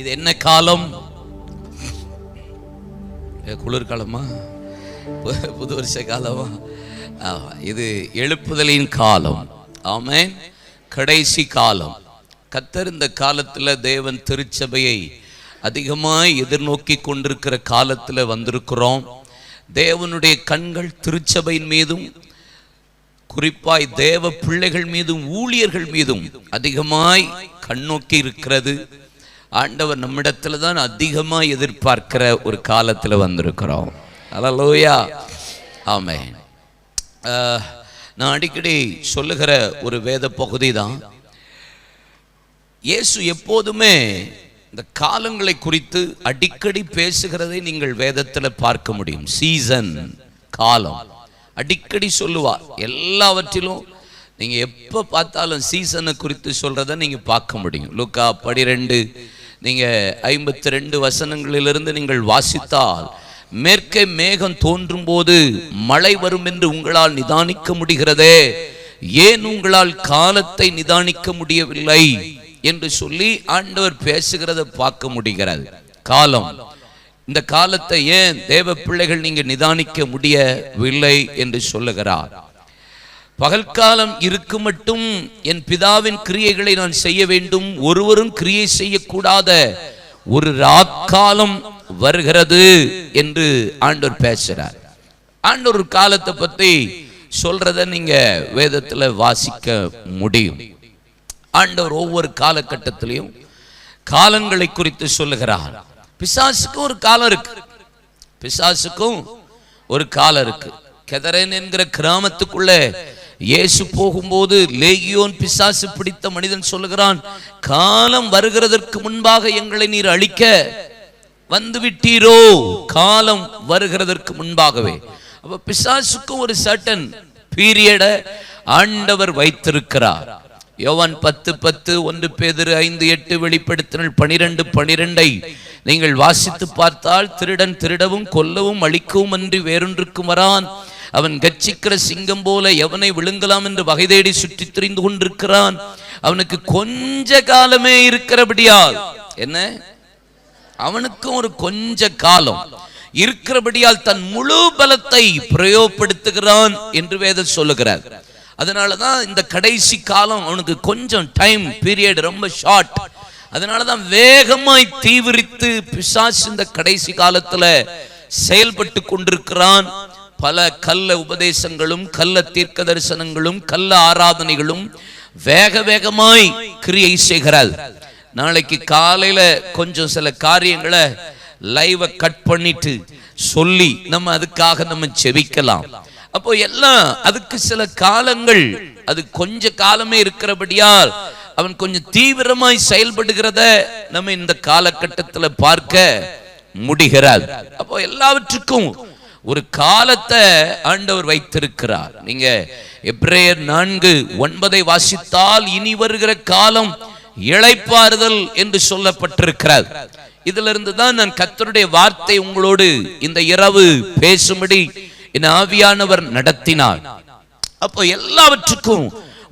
இது என்ன காலம்? குளிர்காலமா? புது வருஷ காலமா? இது எழுப்புதலின் காலம். ஆமே கடைசி காலம். கத்தர் இந்த காலத்தில் தேவன் திருச்சபையை அதிகமாய் எதிர்நோக்கி கொண்டிருக்கிற காலத்தில் வந்திருக்கிறோம். தேவனுடைய கண்கள் திருச்சபையின் மீதும் குறிப்பாய் தேவ பிள்ளைகள் மீதும் ஊழியர்கள் மீதும் அதிகமாய் கண்ணோக்கி இருக்கிறது. ஆண்டவர் நம்மிடத்துல தான் அதிகமாக எதிர்பார்க்கிற ஒரு காலத்தில் வந்திருக்கிறோம். அல்லேலூயா ஆமென் ஆஹ், நான் அடிக்கடி சொல்லுகிற ஒரு வேத பகுதி தான் இயேசு எப்போதுமே இந்த காலங்களை குறித்து அடிக்கடி பேசுகிறதை நீங்கள் வேதத்தில் பார்க்க முடியும். சீசன் காலம். அடிக்கடி சொல்லுவார். எல்லாவற்றிலும் நீங்க எப்போ பார்த்தாலும் சீசனை குறித்து சொல்றதை நீங்க பார்க்க முடியும். லுக்கா பனிரெண்டு நீங்க ஐம்பத்தி ரெண்டு வசனங்களிலிருந்து நீங்கள் வாசித்தால் மேற்கே மேகம் தோன்றும் போது மழை வரும் என்று உங்களால் நிதானிக்க முடிகிறதே? ஏன் உங்களால் காலத்தை நிதானிக்க முடியவில்லை? என்று சொல்லி ஆண்டவர் பேசுகிறத பார்க்க முடிகிறது. காலம். இந்த காலத்தை ஏன் தேவ பிள்ளைகள் நீங்க நிதானிக்க முடியவில்லை என்று சொல்லுகிறார். பகல்காலம் இருக்கு மட்டும் என் பிதாவின் கிரியைகளை நான் செய்ய வேண்டும். ஒருவரும் கிரியை செய்யக்கூடாத ஒரு ராக்காலம் வருகிறது என்று ஆண்டவர் பேசுறார். ஆண்டோர் ஒரு காலத்தை பத்தி சொல்றத நீங்க வேதத்துல வாசிக்க முடியும். ஆண்டவர் ஒவ்வொரு காலகட்டத்திலையும் காலங்களை குறித்து சொல்லுகிறார். பிசாசுக்கும் ஒரு காலம் இருக்கு. பிசாசுக்கும் ஒரு காலம் இருக்கு. கெதரன் என்கிற கிராமத்துக்குள்ள இயேசு போகும்போது லேகியோன் பிசாசு பிடித்த மனிதன் சொல்லுகிறான் காலம் வருகிறதற்கு முன்பாக எங்களை நீர் அழிக்க வந்து விட்டீரோ காலம் வருகிறதற்கு முன்பாகவே. அப்ப பிசாசுக்கும் ஒரு சர்டன் பீரியட ஆண்டவர் வைத்திருக்கிறார். யோவான் பத்து பத்து ஒன்று பேதிரு ஐந்து எட்டு வெளிப்படுத்தினல் பனிரெண்டு பனிரெண்டை நீங்கள் வாசித்து பார்த்தால் திருடன் திருடவும் கொல்லவும் அழிக்கவும் அன்றி வேறொன்றுக்கும் வரான். அவன் கட்சிக்கிற சிங்கம் போல எவனை விழுங்கலாம் என்று வகை தேடி சுற்றி திரிந்து கொண்டிருக்கிறான். அவனுக்கு கொஞ்ச காலமே இருக்கிறபடியால் என்ன? அவனுக்கும் ஒரு கொஞ்ச காலம். இருக்கிறபடியால் தன் முழு பலத்தை பிரயோகப்படுத்துகிறான் என்று வேதம் சொல்லுகிறார். அதனாலதான் இந்த கடைசி காலம் அவனுக்கு கொஞ்சம் டைம் பீரியட் ரொம்ப ஷார்ட் அதனாலதான் வேகமாய் தீவிரித்து பிசாஸ் இந்த கடைசி காலத்துல செயல்பட்டு கொண்டிருக்கிறான். பல கள்ள உபதேசங்களும் கல்ல தீர்க்க தரிசனங்களும் கல்ல ஆராதனைகளும் வேக வேகமாய் கிரியை செய்கிறார் நாளைக்கு காலையில கொஞ்சம் சில காரியங்களை லைவ கட் பண்ணிட்டு சொல்லி நம்ம அதுக்காக நம்ம செவிக்கலாம் அப்போ எல்லாம் அதுக்கு சில காலங்கள் அது கொஞ்ச காலமே இருக்கிறபடியால் அவன் கொஞ்சம் தீவிரமாய் செயல்படுகிறத நம்ம இந்த காலகட்டத்துல பார்க்க முடிகிறார் அப்போ எல்லாவற்றுக்கும் ஒரு காலத்தை ஆண்டவர் வைத்திருக்கிறார். நீங்க எப்ரேயர் நான்கு ஒன்பதை வாசித்தால் இனி வருகிற காலம் இழைப்பாறுதல் என்று சொல்லப்பட்டிருக்கிறது. இதிலிருந்து தான் நான் கத்தருடைய வார்த்தை உங்களோடு இந்த இரவு பேசும்படி என் ஆவியானவர் நடத்தினார். அப்போ எல்லாவற்றுக்கும்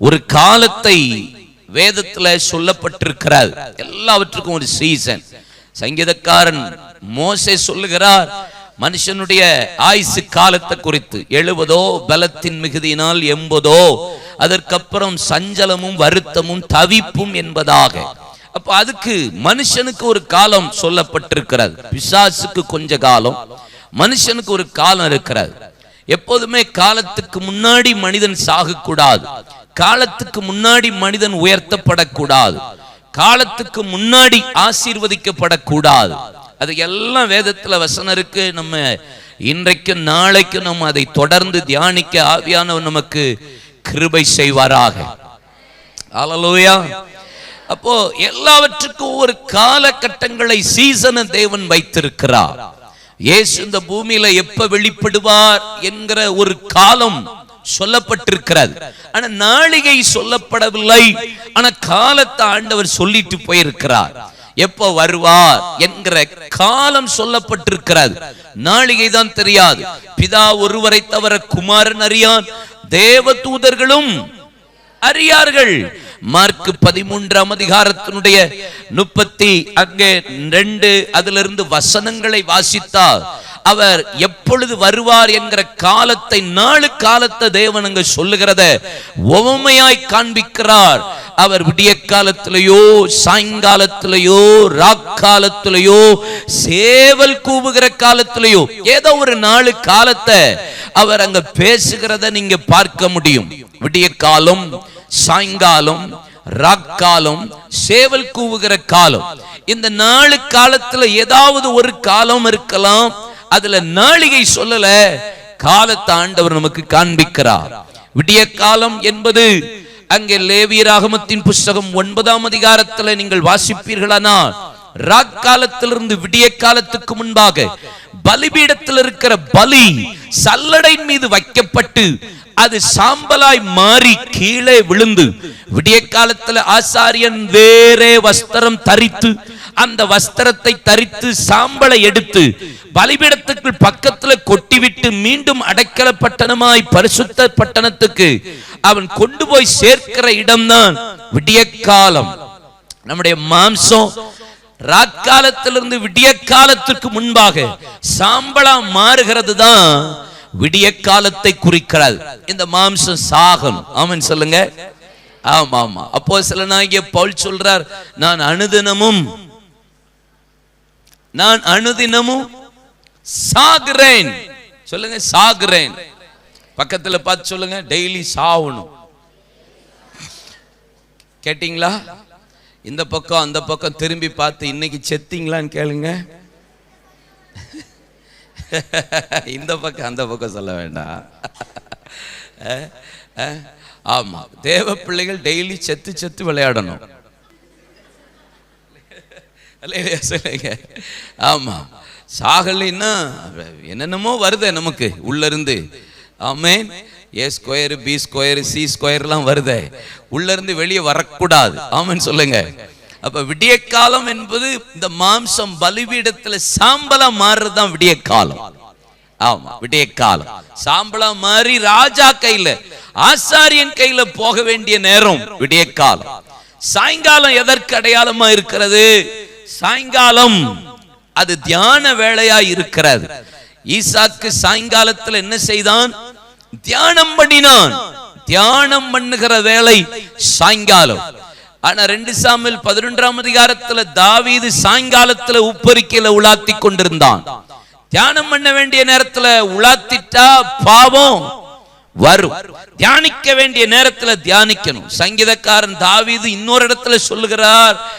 ஒரு காலத்தை வேதத்துல சொல்லப்பட்டிருக்கிறார். எல்லாவற்றுக்கும் ஒரு சீசன் சங்கீதக்காரன் மோசே சொல்லுகிறார் மனுஷனுடைய ஆயுசு காலத்தை குறித்து எழுபதோ பலத்தின் மிகுதியினால் எண்பதோ அதற்கப்புறம் சஞ்சலமும் வருத்தமும் தவிப்பும் என்பதாக. அப்ப அதுக்கு மனுஷனுக்கு ஒரு காலம் சொல்லப்பட்டிருக்கிறது. பிசாசுக்கு கொஞ்ச காலம் மனுஷனுக்கு ஒரு காலம் இருக்கிறது. எப்போதுமே காலத்துக்கு முன்னாடி மனிதன் சாகக்கூடாது. காலத்துக்கு முன்னாடி மனிதன் உயர்த்தப்படக்கூடாது. காலத்துக்கு முன்னாடி ஆசீர்வதிக்கப்படக்கூடாது. அது எல்லாம் வேதத்தில் வசனம் இருக்கு. நம்ம இன்றைக்கும் நாளைக்கும் நம்ம அதை தொடர்ந்து தியானிக்க ஆவியானவர் நமக்கு கிருபை செய்வாராக. ஹalleluya அப்போ எல்லாவற்றுக்கும் ஒரு காலகட்டங்களை சீசன தேவன் வைத்திருக்கிறார். இயேசு இந்த பூமியில எப்ப வெளிப்படுவார் என்கிற ஒரு காலம் சொல்லப்பட்டிருக்கிறது. ஆனா நாளிகை சொல்லப்படவில்லை. ஆனா காலத்தை ஆண்டவர் சொல்லிட்டு போயிருக்கிறார். எப்ப வருவார் என்கிற காலம் சொல்லப்பட்டிருக்கிறது. நாளிகை தான் தெரியாது. பிதா ஒருவரை தவிர குமாரன் அறியான். தேவ தூதர்களும் அறியார்கள். மார்க் பதிமூன்றாம் அதிகாரத்தினுடைய முப்பத்தி அங்கே ரெண்டு அதிலிருந்து வசனங்களை வாசித்தால் அவர் எப்பொழுது வருவார் என்கிற காலத்தை நாலு காலத்தை தேவனுங்க சொல்லுகிறத உவமையாய் காண்பிக்கிறார். அவர் விடிய காலத்திலேயோ சாயங்காலத்திலேயோ ராக்காலத்திலேயோ சேவல் கூவுகிற காலத்திலேயோ ஏதோ ஒரு நாலு காலத்தை அவர் அங்க பேசுகிறத நீங்க பார்க்க முடியும். விடிய காலம் சாயங்காலம் ராக்காலம் சேவல் கூவுகிற காலம். இந்த நாலு காலத்துல ஏதாவது ஒரு காலம் இருக்கலாம். அதுல நாளிகை சொல்லல. காலத்தை ஆண்டவர் நமக்கு காண்பிக்கிறார். விடிய காலம் என்பது அங்கே லேவியராகமத்தின் புஸ்தகம் ஒன்பதாம் அதிகாரத்துல நீங்கள் வாசிப்பீர்களானால் ராக்காலத்திலிருந்து விடிய காலத்துக்கு முன்பாக பலிபீடத்தில் இருக்கிற பலி சல்லடையின் மீது வைக்கப்பட்டு அது சாம்பலாய் மாறி கீழே விழுந்து விடிய காலத்துல ஆசாரியன் வேறே வஸ்திரம் தரித்து அந்த வஸ்திரத்தை தரித்து சாம்பலை எடுத்து பலிபீடத்துக்குள் பக்கத்துல கொட்டிவிட்டு மீண்டும் அடைக்கல பட்டணமாய் பரிசுத்த பட்டணத்துக்கு அவன் கொண்டு போய் சேர்க்கிற இடம்தான் விடிய காலம் நம்முடைய மாம்சம் ராக்காலத்திலிருந்து விடிய காலத்திற்கு முன்பாக சாம்பலா மாறுகிறது தான் விடிய காலத்தை குறிக்கிறது. இந்த மாம்சம் சாகணும். ஆமன் சொல்லுங்க. ஆமா ஆமா அப்போ சில நாயகிய பவுல் சொல்றார் நான் அனுதினமும் நான் அனுதினமும் சாகிறேன். சொல்லுங்க சாகிறேன். பக்கத்துல பார்த்து சொல்லுங்க டெய்லி சாவணும். கேட்டிங்களா? இந்த பக்கம் அந்த பக்கம் திரும்பி பார்த்து இன்னைக்கு செத்தீங்களான்னு கேளுங்க. இந்த பக்கம் அந்த பக்கம் சொல்ல வேண்டாம். ஆமாம் தேவ பிள்ளைகள் டெய்லி செத்து செத்து விளையாடணும். அல்லேலூயா சொல்லுங்க. ஆமாம் சாகலைன்னா என்னென்னமோ வருது நமக்கு உள்ள இருந்து ஆமேன் A square B square C ஸ்கொயர்லாம் வருதே. உள்ள இருந்து வெளியே வரக்கூடாது. ஆமென் சொல்லுங்க. அப்ப விடிய காலம் என்பது இந்த மாம்சம் பலிபீடத்தில் சாம்பலா மாறுறது தான் விடிய காலம் ஆமா விடிய காலம் சாம்பலா மாறி ராஜா கையில ஆசாரியன் கையில போக வேண்டிய நேரம் விடிய காலம் சாயங்காலம் எதற்கு அடையாளமா இருக்கிறது? சாயங்காலம். அது தியான வேலையா இருக்கிறது. ஈசாக்கு சாயங்காலத்துல என்ன செய்தான்? தியானம் பண்ணினான். தியானம் பண்ணுகிற வேலை சாயங்காலம். ஆனா ரெண்டு சாமில் பதினொன்றாம் அதிகாரத்துல தாவீது சாயங்காலத்துல உப்பரிக்கையில உலாத்தி கொண்டிருந்தான். தியானம் பண்ண வேண்டிய நேரத்துல உலாத்திட்டா பாவம் வரும். தியானிக்க வேண்டிய நேரத்துல தியானிக்கணும். சங்கீதக்காரன் தாவீது இன்னொரு இடத்துல சொல்லுகிறார்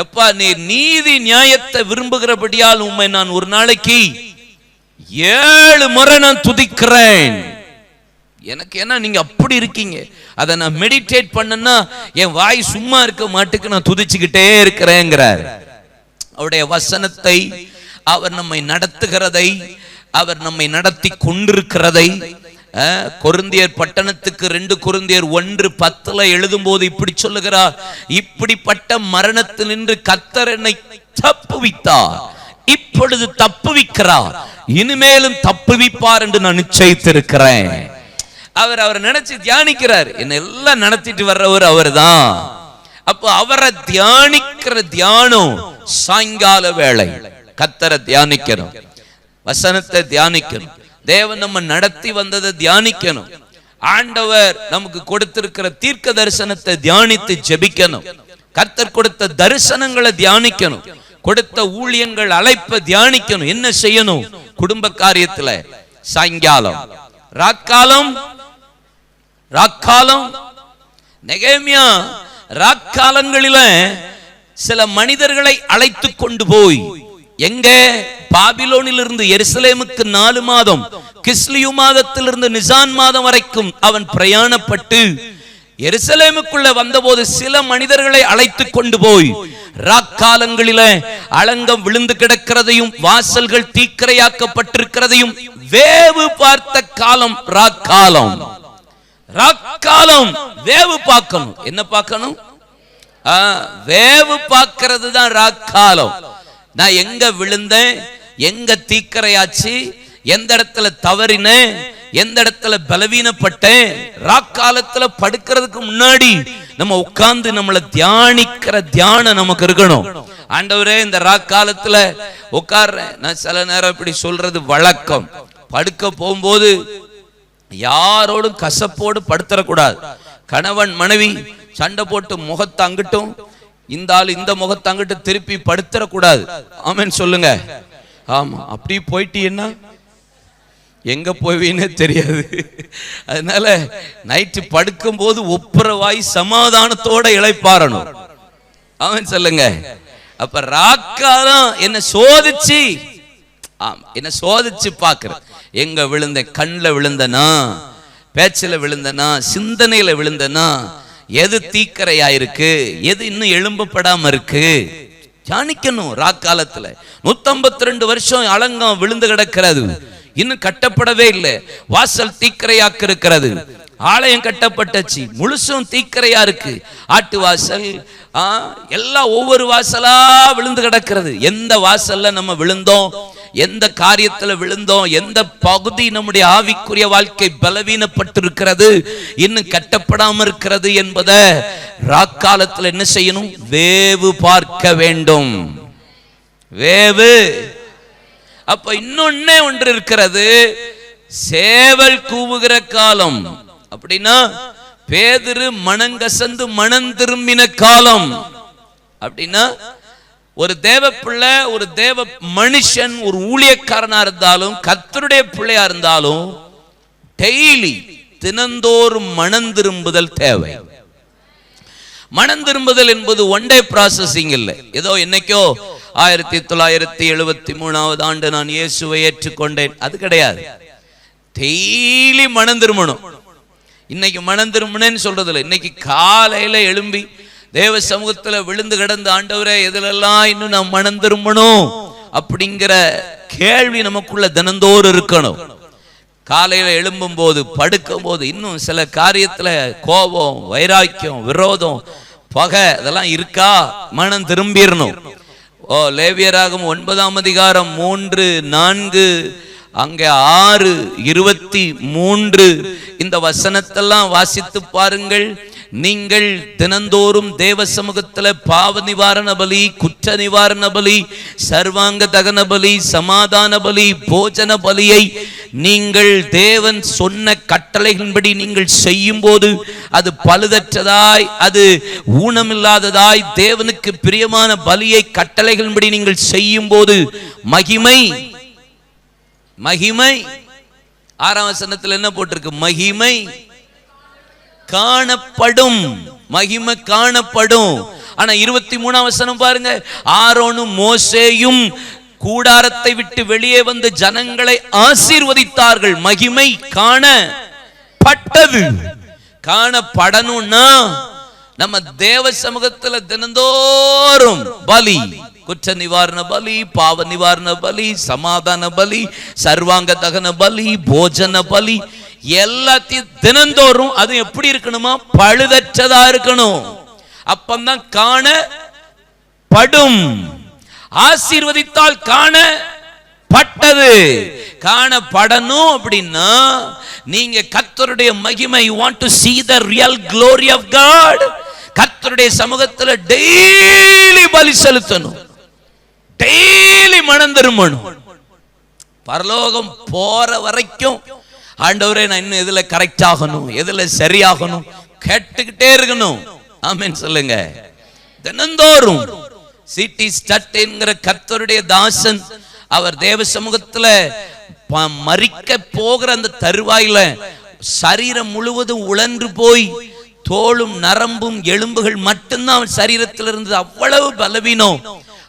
எப்பா நீ நீதி நியாயத்தை விரும்புகிறபடியால் உண்மை நான் ஒரு நாளைக்கு ஏழு முறை நான் துதிக்கிறேன். எனக்கு என்ன நீங்க அப்படி இருக்கீங்க? அதை நான் மெடிடேட் பண்ணனா என் வாய் சும்மா இருக்க மாட்டுக்கு நான் துதிச்சுக்கிட்டே இருக்கிறேங்கிறார். அவருடைய வசனத்தை அவர் நம்மை நடத்துகிறதை அவர் நம்மை நடத்தி கொண்டிருக்கிறதை கொருந்தியர் பட்டணத்துக்கு ரெண்டு கொரிந்தியர் ஒன்று பத்துல எழுதும்போது இப்படி சொல்லுகிறார். இப்படிப்பட்ட மரணத்தினின்று கத்தர் என்னை தப்புவித்தார் இப்பொழுது தப்புவிக்கிறார் இனிமேலும் தப்புவிப்பார் என்று நான் நிச்சயித்திருக்கிறேன். அவர் அவரை நினைச்சு தியானிக்கிறார். என்ன எல்லாம் நடத்திட்டு வர்றவர் அவர்தான். அப்போ அவரை தியானிக்கிற தியானம் சாயங்கால வேளை. கத்தரை தியானிக்கணும். வசனத்தை தியானிக்கணும். தேவன் நம்ம நடத்தி வந்ததை தியானிக்கணும். ஆண்டவர் நமக்கு கொடுத்திருக்கிற தீர்க்க தரிசனத்தை தியானித்து ஜெபிக்கணும். கர்த்தர் கொடுத்த தரிசனங்களை தியானிக்கணும். கொடுத்த ஊழியங்கள் அழைப்பை தியானிக்கணும். என்ன செய்யணும்? குடும்ப காரியத்துல. சாயங்காலம். ராக்காலம். ராக்காலம். நெகேமியா ராக்காலங்களில சில மனிதர்களை அழைத்து கொண்டு போய் எங்க? பாபிலோனிலிருந்து எருசலேமுக்கு நாலு மாதம் கிஸ்லியு மாதத்திலிருந்து நிசான் மாதம் வரைக்கும் அவன் பிரயாணப்பட்டு எருசலேமுக்குள்ள வந்தபோது சில மனிதர்களை அழைத்து கொண்டு போய் ராக்காலங்களில அலங்கம் விழுந்து கிடக்கிறதையும் வாசல்கள் தீக்கிரையாக்கப்பட்டிருக்கிறதையும் வேவு பார்த்த காலம் ராக்காலம் ராக்காலம் வேவு பார்க்கணும். என்ன பார்க்கணும்? வேவு பார்க்கிறது தான் ராக்காலம் நான் எங்க விழுந்தேன்? எங்க தீக்கரையாச்சு? எந்த இடத்துல தவறினேன்? எந்த இடத்துல பலவீனப்பட்டேன்? ராக்காலத்துல படுக்கிறதுக்கு முன்னாடி நம்ம உட்கார்ந்து நம்மளை தியானிக்கிற தியானம் நமக்கு இருக்கணும். ஆண்டவரே இந்த ரா காலத்துல உட்கார்றேன். நான் சில நேரம் இப்படி சொல்றது வழக்கம். படுக்க போகும்போது யாரோடும் கசப்போடு படுத்துறக்கூடாது. கணவன் மனைவி சண்டை போட்டு முகத்தை அங்கிட்டும் இந்த ஆள் இந்த முகத்தை அங்கிட்டு திருப்பி படுத்தரக்கூடாது ஆமன் சொல்லுங்க. ஆமா அப்படி போயிட்டீங்கன்னா எங்க போவீன்னு தெரியாது. அதனால நைட்டு படுக்கும்போது ஒப்புரவாய் சமாதானத்தோட இழைப்பாரணும் அவன் சொல்லுங்க. அப்ப ராக்காதான் என்ன சோதிச்சு ஆம் என்ன சோதிச்சு பாக்குற எங்க விழுந்த கண்ணில் விழுந்தனா பேச்சில் விழுந்தனா சிந்தனையில விழுந்தனா எது தீக்கரையா இருக்கு எது இன்னும் எழும்பப்படாம இருக்கு ஜானிக்கணும் ராக்காலத்துல நூத்தம்பத்தி ரெண்டு வருஷம் அலங்கம் விழுந்து கிடக்கிறது. இன்னும் கட்டப்படவே இல்லை. வாசல் தீக்கரையாக்கு இருக்கிறது ஆலயம் கட்டப்பட்டச்சு. முழுசும் தீக்கரையா இருக்கு. ஆட்டு வாசல் எல்லாம் ஒவ்வொரு வாசலா விழுந்து கிடக்கிறது. எந்த வாசல்ல நம்ம விழுந்தோம்? எந்த காரியத்தில் விழுந்தோம் எந்த பகுதி நம்முடைய ஆவிக்குரிய வாழ்க்கை பலவீனப்பட்டிருக்கிறது இன்னும் கட்டப்படாமல் இருக்கிறது என்பதை ராக்காலத்தில் என்ன செய்யணும்? வேவு பார்க்க வேண்டும். வேவு. அப்ப இன்னொன்னே ஒன்று இருக்கிறது சேவல் கூவுகிற காலம். அப்படின்னா பேதிரு மனங்கசந்து மனம் திரும்பின காலம். அப்படின்னா ஒரு தேவ பிள்ளை ஒரு தேவ மனுஷன் ஒரு ஊழியக்காரனா இருந்தாலும் கத்தருடைய பிள்ளையா இருந்தாலும் டெய்லி தினந்தோறும் மனம் திரும்புதல் தேவை. மனம் திரும்புதல் என்பது ஒன் டே ப்ராசஸிங் இல்லை. ஏதோ என்னைக்கோ ஆயிரத்தி தொள்ளாயிரத்தி எழுபத்தி மூணாவது ஆண்டு நான் இயேசுவை ஏற்றுக்கொண்டேன். அது கிடையாது. டெய்லி மனம் திரும்பணும். இன்னைக்கு மனம் திரும்பினேன்னு சொல்றது இல்லை இன்னைக்கு காலையில எழும்பி தேவ சமூகத்துல விழுந்து கிடந்த ஆண்டவரே எதுலெல்லாம் இன்னும் நான் மனம் திரும்பணும் அப்படிங்கிற கேள்வி நமக்குள்ள தினந்தோறும் இருக்கணும். காலையில் எழும்பும் போது படுக்கும் போது இன்னும் சில காரியத்தில் கோபம் வைராக்கியம் விரோதம் பகை அதெல்லாம் இருக்கா? மனம் திரும்பிடணும் ஓ லேவியராகும் ஒன்பதாம் அதிகாரம் மூன்று நான்கு அங்கே ஆறு இருபத்தி மூன்று இந்த வசனத்தெல்லாம் வாசித்து பாருங்கள். நீங்கள் தினந்தோறும் தேவ சமூகத்தில் பாவ நிவாரண பலி குற்ற நிவாரண பலி சர்வாங்க தகன பலி சமாதான பலி போஜன பலியை நீங்கள் தேவன் சொன்ன கட்டளைகளின்படி நீங்கள் செய்யும் போது அது பழுதற்றதாய் அது ஊனமில்லாததாய் தேவனுக்கு பிரியமான பலியை கட்டளைகளின்படி நீங்கள் செய்யும் போது மகிமை மகிமை. ஆறாம் வசனத்தில் என்ன போட்டிருக்கு? மகிமை. காணப்படும். மகிமை காணப்படும். ஆனா இருபத்தி மூணாம் வசனம் பாருங்க. ஆரோனும் மோசேயும் கூடாரத்தை விட்டு வெளியே வந்து ஜனங்களை ஆசீர்வதித்தார்கள். மகிமை காணப்பட்டது. காணப்படணும்னா நம்ம தேவ சமூகத்துல தினந்தோறும் பலி குற்ற நிவாரண பலி பாவ நிவாரண பலி சமாதான பலி சர்வாங்க தகன பலி போஜன பலி எல்லாத்தையும் தினந்தோறும் அது எப்படி இருக்கணுமா? பழுதற்றதா இருக்கணும். அப்பந்தான் காண படும். ஆசீர்வதித்தால் காண பட்டது. காணப்படணும் அப்படின்னா நீங்க கத்தருடைய மகிமை you want to see the real glory of God கத்தருடைய சமூகத்தில் டெய்லி பலி செலுத்தணும். டெய்லி மனம் திரும்பணும். பரலோகம் போற வரைக்கும் ஆண்டவரே நான் இன்னும் இதில் கரெக்ட் ஆகணும் எதில் சரியாகணும் கேட்டுக்கிட்டே இருக்கணும். ஆமீன் சொல்லுங்க. தினந்தோறும் சிட்டி ஸ்டட் என்கிற கர்த்தருடைய தாசன் அவர் தேவ சமூகத்துல ப- போகிற அந்த தருவாயில சரீரம் முழுவதும் உழன்று போய் தோளும் நரம்பும் எலும்புகள் மட்டும்தான் அவன் சரீரத்தில் இருந்தது அவ்வளவு பலவீனம்.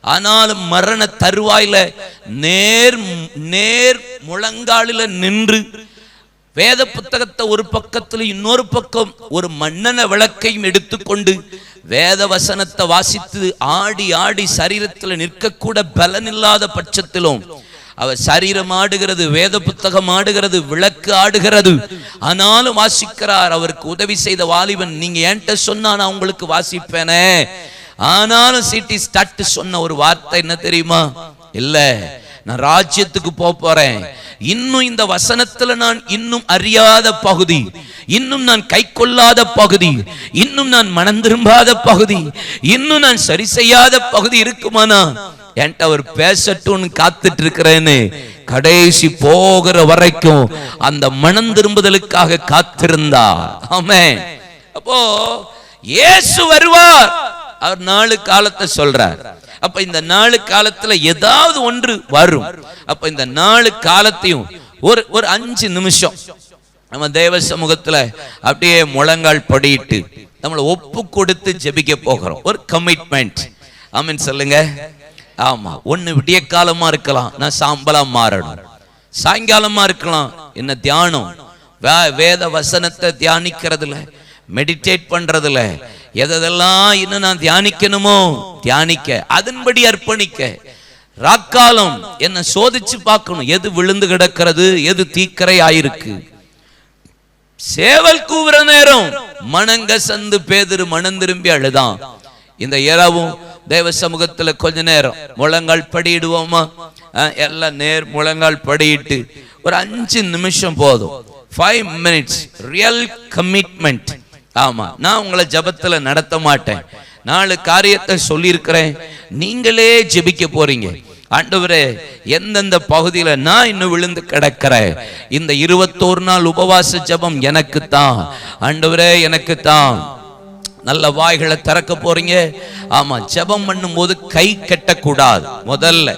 ஆனாலும் மரண தருவாயில நேர் நேர் முழங்காலில் நின்று வேத புத்தகத்தை ஒரு பக்கத்துல இன்னொரு பக்கம் ஒரு மன்னன விளக்கையும் எடுத்துக்கொண்டு வேத வசனத்தை வாசித்து ஆடி ஆடி சரீரத்தில் நிற்கக்கூட பலன் இல்லாத பட்சத்திலும் அவர் சரீரம் ஆடுகிறது வேத புத்தகம் ஆடுகிறது விளக்கு ஆடுகிறது. ஆனாலும் வாசிக்கிறார் அவருக்கு உதவி செய்த வாலிபன் நீங்க என்கிட்ட சொன்னா நான் உங்களுக்கு வாசிப்பேனே? ஆனாலும் சிட்டி ஸ்டார்ட் சொன்ன ஒரு வார்த்தை என்ன தெரியுமா? இல்ல நான் ராஜ்யத்துக்கு போக போறேன். இன்னும் இந்த வசனத்துல நான் இன்னும் அறியாத பகுதி இன்னும் நான் கை கொள்ளாத பகுதி இன்னும் நான் மனம் திரும்பாத பகுதி இன்னும் நான் சரி செய்யாத பகுதி இருக்குமானா என்கிட்ட அவர் பேசட்டும்னு காத்துட்டு இருக்கிறேன்னு கடைசி போகிற வரைக்கும் அந்த மனம் திரும்புதலுக்காக காத்திருந்தார். ஆமே அப்போ இயேசு வருவார். அவர் நாலு காலத்தை சொல்றார். அப்ப இந்த நாலு காலத்துல ஏதாவது ஒன்று வரும். அப்ப இந்த நாலு காலத்தையும் ஒரு ஒரு அஞ்சு நிமிஷம் நம்ம தேவ சமூகத்துல அப்படியே முழங்கால் படிட்டு நம்மளை ஒப்பு கொடுத்து ஜெபிக்க போகிறோம். ஒரு கமிட்மெண்ட் ஆமீன் சொல்லுங்க. ஆமா ஒண்ணு விடிய காலமா இருக்கலாம் நான் சாம்பலா மாறணும். சாயங்காலமா இருக்கலாம் என்ன தியானம். வே- வேத வசனத்தை தியானிக்கிறதுல மெடிடேட் பண்றதுல எதெல்லாம் இன்னும் நான் தியானிக்கணுமோ தியானிக்க அதன்படி அர்ப்பணிக்க ராக்காலம் என்ன சோதிச்சு பார்க்கணும். எது விழுந்து கிடக்கிறது எது தீக்கரை ஆயிருக்கு சேவல் கூவுற நேரம் மனங்க சந்து பேதிரு மனம் திரும்பி அழுதான். இந்த இரவும் தேவ சமூகத்துல கொஞ்ச நேரம் முழங்கால் படியிடுவோமா? எல்லாம் நேர் முழங்கால் படியிட்டு ஒரு அஞ்சு நிமிஷம் போதும். ஃபைவ் மினிட்ஸ் ரியல் கமிட்மெண்ட் ஆமா நான் உங்களை ஜபத்துல நடத்த மாட்டேன். நாலு காரியத்தை சொல்லியிருக்கிறேன். நீங்களே ஜெபிக்க போறீங்க. ஆண்டவரே எந்தெந்த பகுதியில் நான் இன்னும் விழுந்து கிடக்கிறேன்? இந்த இருபத்தோரு நாள் உபவாச ஜெபம் எனக்கு தான் ஆண்டவரே எனக்கு தான் நல்ல வாய்களை திறக்க போறீங்க. ஆமா ஜெபம் பண்ணும்போது கை கட்டக்கூடாது. முதல்ல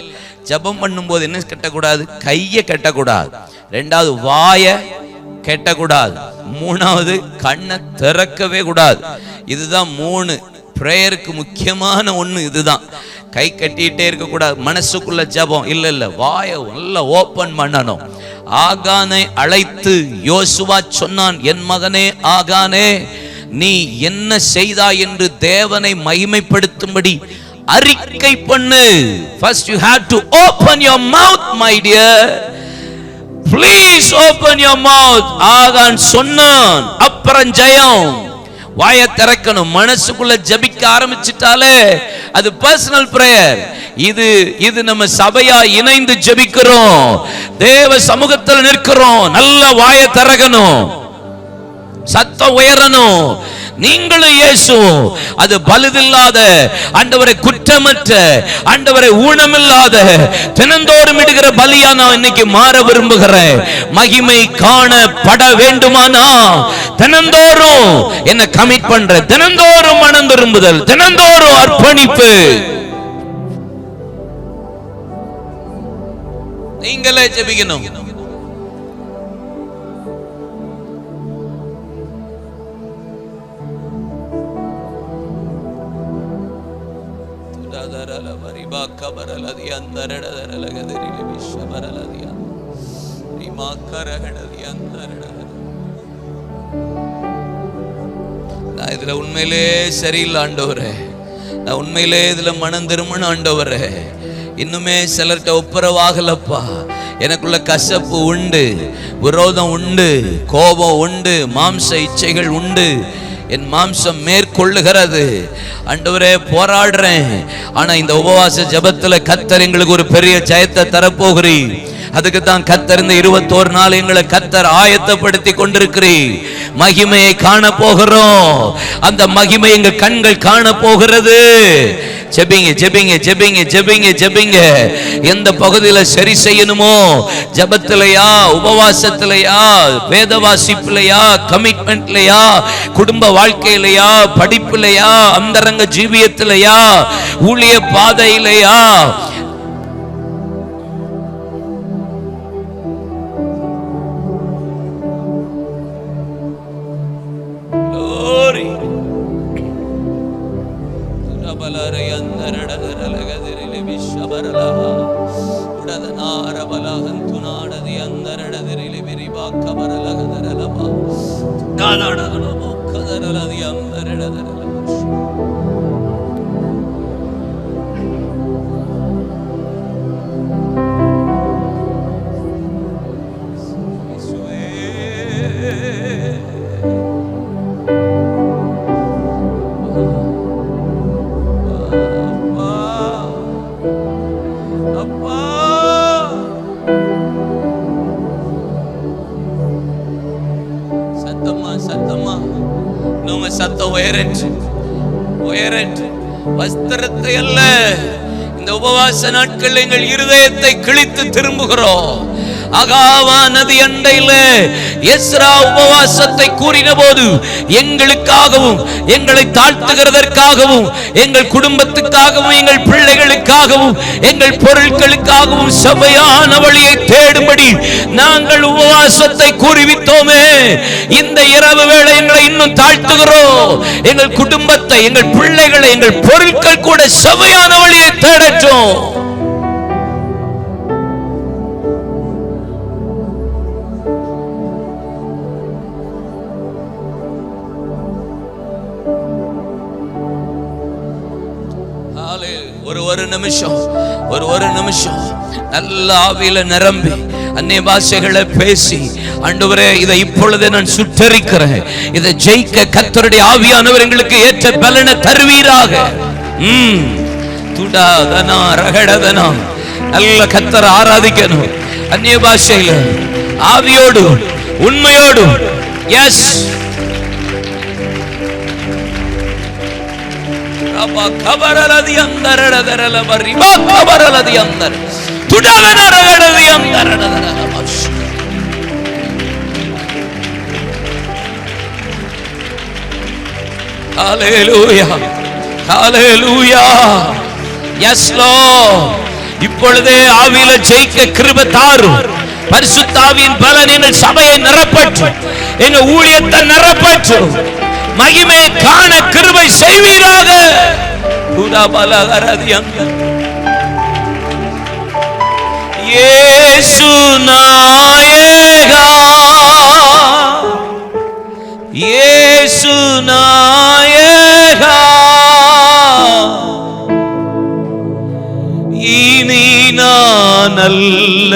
ஜெபம் பண்ணும்போது என்ன கட்டக்கூடாது? கையை கட்டக்கூடாது. ரெண்டாவது வாயை கெட்டக்கூடாது. மூணாவது கண்ணை திறக்கவே கூடாது. இதுதான் மூணு. ப்ரேயருக்கு முக்கியமான ஒன்று இதுதான். கை கட்டிகிட்டே இருக்கக்கூடாது. மனசுக்குள்ள ஜபம். இல்லை இல்லை. வாயை நல்லா ஓப்பன் பண்ணணும். ஆகானை அழைத்து யோசுவா சொன்னான் என் மகனே ஆகானே நீ என்ன செய்தாய் என்று தேவனை மகிமைப்படுத்தும்படி அறிக்கை பண்ணு. First you have to open your mouth my dear please open your mouth ஆகான் சொன்னான். அப்புறம் ஜெயம். வாயை திறக்கணும். மனசுக்குள்ள ஜெபிக்க ஆரம்பிச்சிட்டாலே அது பர்சனல் பிரேயர் இது இது நம்ம சபையா இணைந்து ஜெபிக்கிறோம். தேவ சமூகத்தில் நிற்கிறோம். நல்ல வாயை திறக்கணும். சத்தம் உயரணும். நீங்களும் இயேசுவும் அது பலுதில்லாத ஆண்டவரை குற்றமற்ற ஆண்டவரை ஊனமில்லாத தினந்தோறும் இடுகிற பலியா நான் இன்னைக்கு மாற விரும்புகிறேன். மகிமை காணப்பட வேண்டுமானா? தினந்தோறும் என்ன கமிட் பண்ற தினந்தோறும் மனம் திரும்புதல் தினந்தோறும் அர்ப்பணிப்பு. நீங்களே ஜெபிக்கணும். ಅಂದರಡದರಲಗದರಿಲಿ ವಿಶ್ವಬರಲದಿಯ ರಿಮಾ ಕರಗಡದಿ ಅಂದರಡದರ நான் இதுல உண்மையிலே சரியில்லை ஆண்டவரே நான் உண்மையிலே இதுல மனம் திரும்பணும் ஆண்டவரே இன்னுமே சிலர்கிட்ட ஒப்புரவாகலப்பா எனக்குள்ள கசப்பு உண்டு விரோதம் உண்டு கோபம் உண்டு மாம்ச இச்சைகள் உண்டு என் மாம்சம் மேற்கொள்ளுகிறது. அண்டவரே போராடுறேன். ஆனா இந்த உபவாச ஜபத்துல கத்தர் எங்களுக்கு ஒரு பெரிய ஜெயத்தை தரப்போகிறீர். அதுக்கு தான் கத்தர் இந்த இருபத்தோரு நாள் எங்களை கத்தர் ஆயத்தப்படுத்தி கொண்டிருக்கிறீர். மகிமையை காண போகிறோம் அந்த மகிமை எங்க கண்கள் காண போகிறது ஜெபிங்க ஜெபிங்க ஜெபிங்க ஜெபிங்க ஜெபிங்க. எந்த பகுதியில சரி செய்யணுமோ ஜபத்திலையா உபவாசத்திலையா வேத வாசிப்புலையா கமிட்மெண்ட்லையா குடும்ப வாழ்க்கையிலையா படிப்புலையா அந்தரங்க ஜீவியத்திலையா ஊழிய பாதையிலையா இந்த நாட்கள் எங்கள் இருதயத்தை கிழித்து திரும்புகிறோம். அகாவா நதி அண்டையில எஸ்ரா உபவாசத்தை கூறின போது எங்களுக்காகவும் எங்களை தாழ்த்துகிறதற்காகவும் எங்கள் குடும்பத்துக்காகவும் எங்கள் பிள்ளைகளுக்காகவும் எங்கள் பொருட்களுக்காகவும் சபையான வழியை தேடும்படி நாங்கள் உபவாசத்தை கூறிவித்தோமே இந்த இரவு வேளை எங்களை இன்னும் தாழ்த்துகிறோம் எங்கள் குடும்பத்தை எங்கள் பிள்ளைகளை எங்கள் பொருட்கள் கூட சபையான வழியை தேடட்டும். ஒரு ஒரு நிமிஷம் ஒரு ஒரு நிமிஷம். நல்ல ஆவியில நிரம்பி. அந்நிய பாஷைகளை பேசி அண்டுவரே இதை இப்பொழுது நான் சுற்றறிக்கிறேன். இதை ஜெயிக்க கத்தருடைய ஆவியானவர் எங்களுக்கு ஏற்ற பலனை தருவீராக. துடாதனா ரகடதனா. நல்ல கத்தர் ஆராதிக்கணும். அந்நிய பாஷையில ஆவியோடு உண்மையோடு. எஸ் கபரலதி அந்தரடதரல பரிமா கபரலதி அந்தரஸ் இப்பொழுதே ஆவில ஜெயிக்க கிருப தாரும். பரிசுத்தாவின் பலன் என் சபையை நிரப்பற்றும். என் ஊழியத்தை நிரப்பற்றும். மகிமை காண கிருபை செய்வீராக. இயேசு நாயகா. இயேசு நாயகா. இனி நான் நல்ல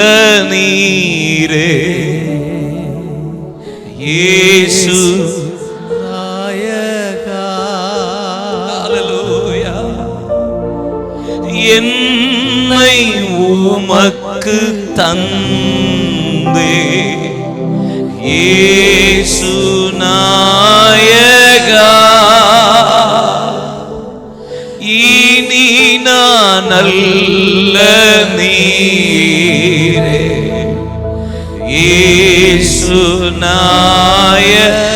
நீரே. இயேசு ஹalleluya. என்னை உமக்கு தந்தே. ஏசு நாயகா. இனி நான் நல்ல நீரே. ஏசு நாயகா.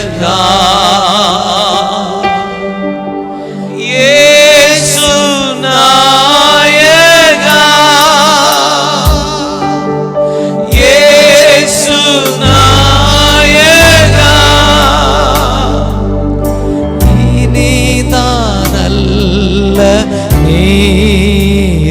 நீரே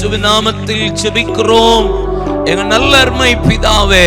இயேசுவின் நாமத்தில் ஜெபிக்கிறோம். எங்க நல்ல அருமை பிதாவே.